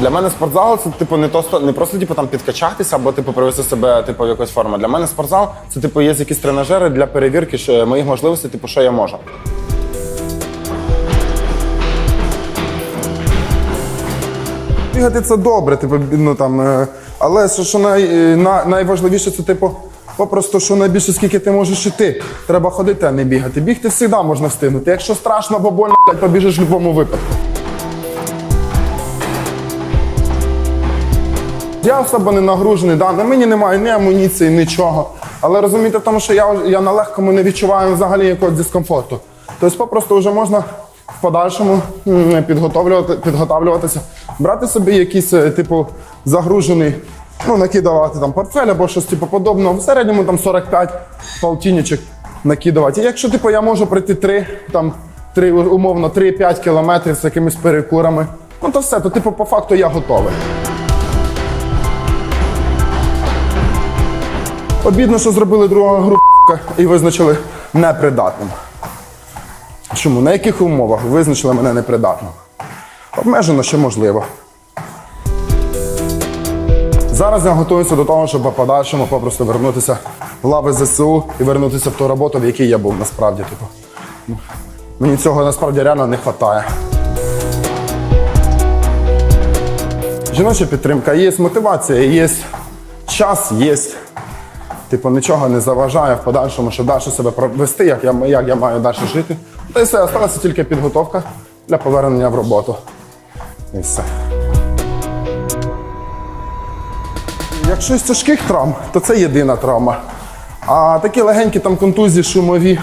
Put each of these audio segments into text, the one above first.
Для мене спортзал це типу не то не просто типу там підкачатися або типу привести себе типу в якусь форму. Для мене спортзал це типу є якісь тренажери для перевірки що, моїх можливостей, типу, що я можу. Бігати це добре, типу, ну там, е, але що, що най, е, на, найважливіше, це типу, попросту, що найбільше скільки ти можеш іти. Треба ходити, а не бігати. Бігти завжди можна встигнути. Якщо страшно або больно, побіжиш в будь-якому випадку. Я особо не нагружений, да, на мені немає ні амуніції, нічого. Але розумієте, тому, що я, я на легкому не відчуваю взагалі якогось дискомфорту. Тобто попросту вже можна в подальшому підготовлювати, підготовлюватися, брати собі якийсь, е, типу, загружений, ну, накидувати там портфель або щось типу подобного. В середньому там 45 полтинничок накидувати. І якщо типу, я можу пройти 3, там, 3, умовно 3-5 кілометрів з якимись перекурами, ну то все, то типу, по факту я готовий. Обідно, що зробили друга група і визначили непридатним. Чому? На яких умовах визначили мене непридатним? Обмежено, що можливо. Зараз я готуюся до того, щоб в подальшому попросту вернутися в лави ЗСУ і вернутися в ту роботу, в якій я був насправді. Типу. Мені цього насправді реально не вистачає. Жіноча підтримка є, мотивація є, час є. Типу, нічого не заважає в подальшому, щоб далі себе провести, як я, як я маю далі жити. Та й все, залишилася тільки підготовка для повернення в роботу. І все. Якщо з тяжких травм, то це єдина травма. А такі легенькі там контузії, шумові,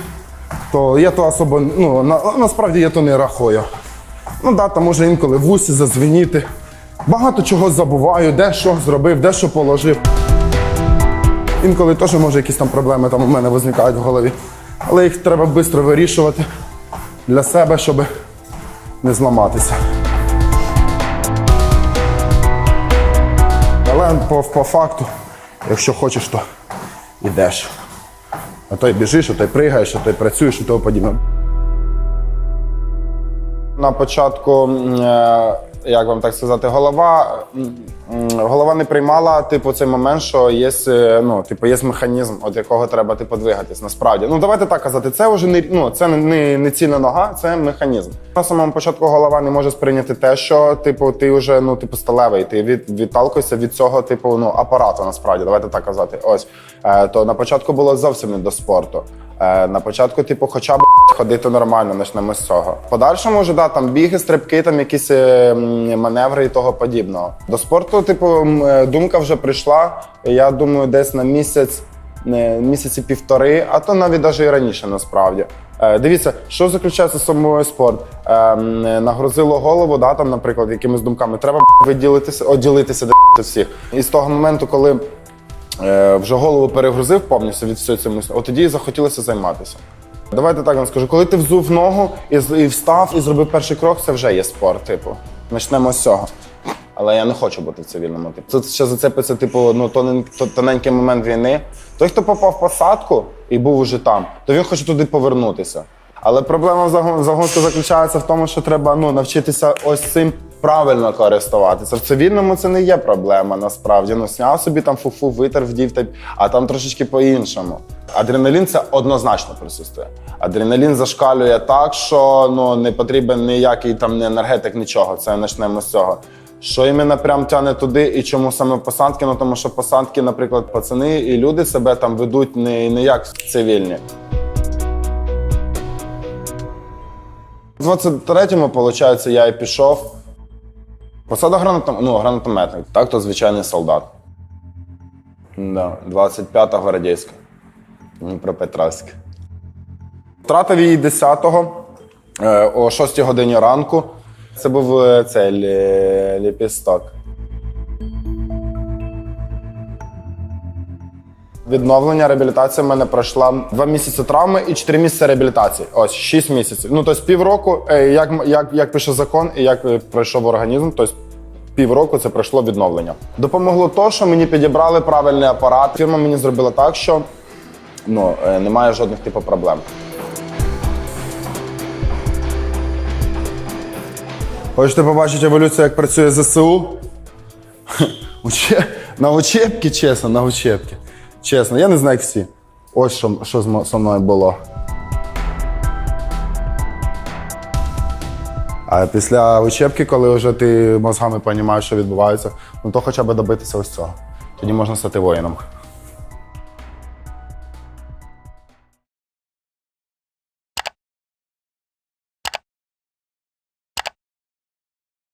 то я то особо, ну, на, насправді я то не рахую. Ну да, там може інколи в усі зазвеніти. Багато чого забуваю, де що зробив, де що положив. Інколи теж може якісь там проблеми там у мене виникають в голові. Але їх треба швидко вирішувати для себе, щоб не зламатися. Але по, по факту, якщо хочеш, то йдеш. А то й біжиш, а то й пригаєш, а то й працюєш і того подібне. На початку, е, як вам так сказати, голова, голова не приймала типу цей момент, що є, е, ну, типу, є механізм, від якого треба типу, двигатись. Насправді, ну давайте так казати, це вже не ну, це не, не, не цільна нога, це механізм. На самому початку голова не може сприйняти те, що типу ти вже ну, типу, сталевий, ти від, відталкуєшся від цього типу ну, апарату. Насправді, давайте так казати. Ось е, то на початку було зовсім не до спорту. Е, на початку, типу, хоча б ходити нормально, почнемо з цього. Подальшому вже да, там біги, стрибки, там якісь е, маневри і того подібного. До спорту, типу, е, думка вже прийшла. Я думаю, десь на місяць, не, місяці півтори, а то навіть навіть і раніше насправді. Е, Дивіться, що заключається собою спорт. Е, нагрузило голову, да, там, наприклад, якимись думками. Треба виділитися, оділитися до всіх. І з того моменту, коли е, вже голову перегрузив повністю від всього цього, от тоді і захотілося займатися. Давайте так вам скажу, коли ти взув ногу і, встав і зробив перший крок, це вже є спорт, типу. Почнемо з цього. Але я не хочу бути в цивільному. Типу. Тут ще зацепиться, типу, ну, тонен- тоненький момент війни. Той, хто попав в посадку і був уже там, то він хоче туди повернутися. Але проблема загонку заключається в тому, що треба ну, навчитися ось цим правильно користуватися. В цивільному це не є проблема насправді. Ну, сняв собі там фуфу, витер, вдів, та- а там трошечки по-іншому. Адреналін це однозначно присутствує. Адреналін зашкалює так, що ну, не потрібен ніякий там не енергетик, нічого. Це почнемо з цього. Що іменно прям тяне туди, і чому саме посадки? Ну тому що посадки, наприклад, пацани і люди себе там ведуть не, не як цивільні. В 23-му, виходить, я і пішов. Посада гранатом... ну, гранатометник, так, то звичайний солдат. Да, 25-та гвардійська. Дніпропетровська. Втратив її 10-го е, о 6 годині ранку. Це був е, цей ліпісток. Відновлення, реабілітація в мене пройшла два місяці травми і чотири місяці реабілітації. Ось шість місяців. Ну тобто півроку, е, як, як, як пише закон і як е, пройшов організм, тобто півроку це пройшло відновлення. Допомогло то, що мені підібрали правильний апарат. Фірма мені зробила так, що ну, е, немає жодних типу проблем. Хочете побачити еволюцію, як працює ЗСУ? На учебки, чесно, на учебки. Чесно, я не знаю, всі. Ось що, що з мо- мною було. А після учебки, коли вже ти мозгами розумієш, що відбувається, ну то хоча б добитися ось цього. Тоді можна стати воїном.